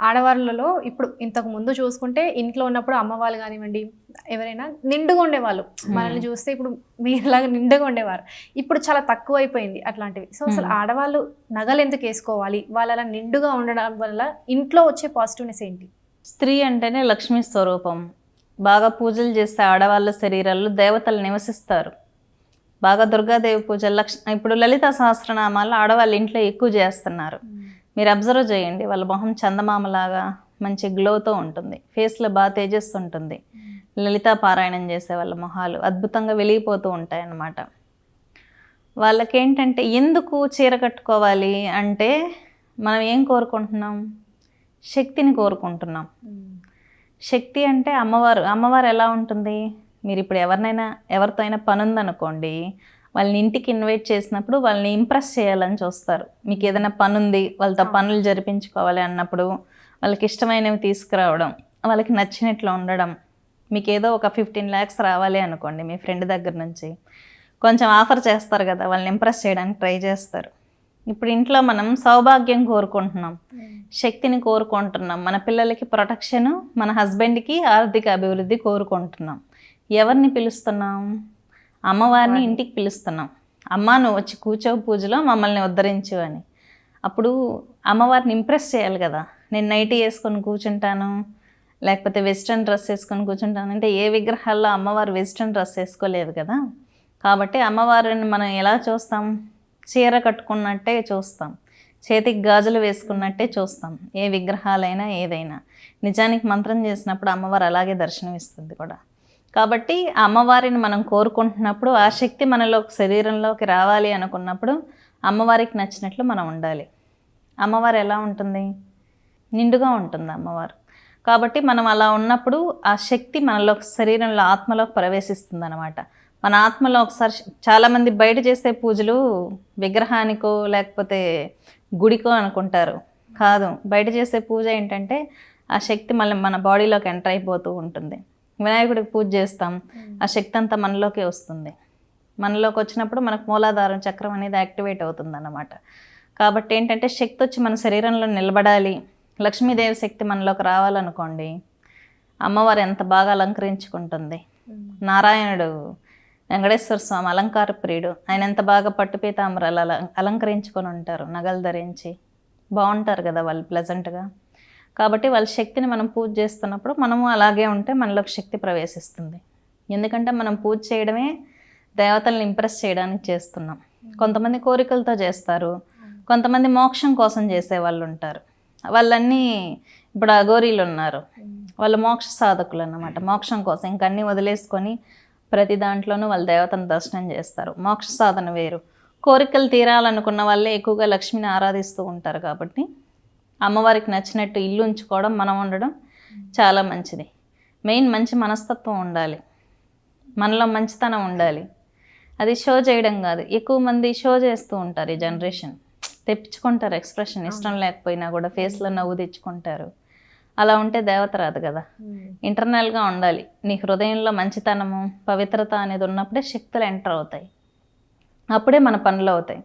ఆడవాళ్ళలో ఇప్పుడు ఇంతకు ముందు చూసుకుంటే ఇంట్లో ఉన్నప్పుడు అమ్మ వాళ్ళు కానివ్వండి ఎవరైనా నిండుగా ఉండేవాళ్ళు. మనల్ని చూస్తే ఇప్పుడు మీలాగా నిండుగా ఉండేవారు. ఇప్పుడు చాలా తక్కువ అయిపోయింది అట్లాంటివి. సో అసలు. ఆడవాళ్ళు నగలు ఎందుకు వేసుకోవాలి? వాళ్ళు అలా నిండుగా ఉండడం వల్ల ఇంట్లో వచ్చే పాజిటివ్నెస్ ఏంటి? స్త్రీ అంటేనే లక్ష్మీ స్వరూపం. బాగా పూజలు చేస్తే ఆడవాళ్ళ శరీరాల్లో దేవతలు నివసిస్తారు. బాగా దుర్గాదేవి పూజలు లక్ష ఇప్పుడు లలిత సహస్రనామాలు ఆడవాళ్ళ ఇంట్లో ఎక్కువ చేస్తున్నారు. మీరు అబ్జర్వ్ చేయండి వాళ్ళ మొహం చందమామలాగా మంచి గ్లోతో ఉంటుంది. ఫేస్లో బాగా తేజస్సు ఉంటుంది. లలితా పారాయణం చేసే వాళ్ళ మొహాలు అద్భుతంగా వెలిగిపోతూ ఉంటాయి అన్నమాట వాళ్ళకేంటంటే ఎందుకు చీర కట్టుకోవాలి అంటే మనం ఏం కోరుకుంటున్నాం? శక్తిని కోరుకుంటున్నాం. శక్తి అంటే అమ్మవారు అమ్మవారు ఎలా ఉంటుంది? మీరు ఇప్పుడు ఎవరినైనా ఎవరితో అయినా పని ఉందనుకోండి వాళ్ళని ఇంటికి ఇన్వైట్ చేసినప్పుడు వాళ్ళని ఇంప్రెస్ చేయాలని చూస్తారు. మీకు ఏదైనా పని ఉంది వాళ్ళతో పనులు జరిపించుకోవాలి అన్నప్పుడు వాళ్ళకి ఇష్టమైనవి తీసుకురావడం వాళ్ళకి నచ్చినట్లు ఉండడం. మీకు ఏదో ఒక ఫిఫ్టీన్ ల్యాక్స్ రావాలి అనుకోండి మీ ఫ్రెండ్ దగ్గర నుంచి. కొంచెం ఆఫర్ చేస్తారు కదా వాళ్ళని ఇంప్రెస్ చేయడానికి ట్రై చేస్తారు. ఇప్పుడు ఇంట్లో మనం సౌభాగ్యం కోరుకుంటున్నాం శక్తిని కోరుకుంటున్నాం మన పిల్లలకి ప్రొటెక్షన్ మన హస్బెండ్కి ఆర్థిక అభివృద్ధి కోరుకుంటున్నాం. ఎవరిని పిలుస్తున్నాం? అమ్మవారిని ఇంటికి పిలుస్తున్నాం. అమ్మ నువ్వు వచ్చి కూర్చో పూజలో మమ్మల్ని ఉద్ధరించు అని. అప్పుడు అమ్మవారిని ఇంప్రెస్ చేయాలి కదా. నేను నైటీ వేసుకొని కూర్చుంటాను లేకపోతే వెస్ట్రన్ డ్రెస్ వేసుకొని కూర్చుంటాను. అంటే ఏ విగ్రహాల్లో అమ్మవారు వెస్ట్రన్ డ్రెస్ వేసుకోలేదు కదా. కాబట్టి అమ్మవారిని మనం ఎలా చూస్తాం? చీర కట్టుకున్నట్టే చూస్తాం. చేతికి గాజులు వేసుకున్నట్టే చూస్తాం. ఏ విగ్రహాలైనా ఏదైనా. నిజానికి మంత్రం చేసినప్పుడు అమ్మవారు అలాగే దర్శనమిస్తుంది కూడా. కాబట్టి ఆ అమ్మవారిని మనం కోరుకుంటున్నప్పుడు ఆ శక్తి మనలో శరీరంలోకి రావాలి అనుకున్నప్పుడు అమ్మవారికి నచ్చినట్లు మనం ఉండాలి. అమ్మవారు ఎలా ఉంటుంది? నిండుగా ఉంటుంది అమ్మవారు. కాబట్టి మనం అలా ఉన్నప్పుడు ఆ శక్తి మనలో శరీరంలో ఆత్మలోకి ప్రవేశిస్తుంది అనమాట మన ఆత్మలో ఒకసారి చాలామంది బయట చేసే పూజలు విగ్రహానికో లేకపోతే గుడికో అనుకుంటారు. కాదు. బయట చేసే పూజ ఏంటంటే ఆ శక్తి మళ్ళీ మన బాడీలోకి ఎంటర్ అయిపోతూ ఉంటుంది. వినాయకుడికి పూజ చేస్తాం. ఆ శక్తి అంతా మనలోకి వస్తుంది. మనలోకి వచ్చినప్పుడు మనకు మూలాధారం చక్రం అనేది యాక్టివేట్ అవుతుంది అన్నమాట కాబట్టి ఏంటంటే శక్తి వచ్చి మన శరీరంలో నిలబడాలి. లక్ష్మీదేవి శక్తి మనలోకి రావాలనుకోండి అమ్మవారు ఎంత బాగా అలంకరించుకుంటుంది. నారాయణుడు వెంకటేశ్వర స్వామి అలంకార ప్రియుడు ఆయన ఎంత బాగా పట్టు పీతాంబరాలు అల అలంకరించుకొని ఉంటారు నగలు ధరించి. బాగుంటారు కదా వాళ్ళు ప్లెజెంట్గా కాబట్టి వాళ్ళ శక్తిని మనం పూజ చేస్తున్నప్పుడు మనము అలాగే ఉంటే మనలోకి శక్తి ప్రవేశిస్తుంది. ఎందుకంటే మనం పూజ చేయడమే దేవతలను ఇంప్రెస్ చేయడానికి చేస్తున్నాం. కొంతమంది కోరికలతో చేస్తారు. కొంతమంది మోక్షం కోసం చేసే వాళ్ళు ఉంటారు. వాళ్ళన్నీ ఇప్పుడు అఘోరీలు ఉన్నారు. వాళ్ళు మోక్ష సాధకులు అన్నమాట. మోక్షం కోసం ఇంక అన్నీ వదిలేసుకొని ప్రతి దాంట్లోనూ వాళ్ళ దేవతను దర్శనం చేస్తారు. మోక్ష సాధన వేరు. కోరికలు తీరాలనుకున్న వాళ్ళే ఎక్కువగా లక్ష్మిని ఆరాధిస్తూ ఉంటారు కాబట్టి అమ్మవారికి నచ్చినట్టు ఇల్లు ఉంచుకోవడం మనం ఉండడం చాలా మంచిది. మెయిన్ మంచి మనస్తత్వం ఉండాలి. మనలో మంచితనం ఉండాలి. అది షో చేయడం కాదు. ఎక్కువ మంది షో చేస్తూ ఉంటారు ఈ జనరేషన్. తెప్పించుకుంటారు ఎక్స్ప్రెషన్. ఇష్టం లేకపోయినా కూడా ఫేస్లో నవ్వు తెచ్చుకుంటారు. అలా ఉంటే దేవత రాదు కదా. ఇంటర్నల్గా ఉండాలి. నీ హృదయంలో మంచితనము పవిత్రత అనేది ఉన్నప్పుడే శక్తులు ఎంటర్ అవుతాయి. అప్పుడే మన పనులు అవుతాయి.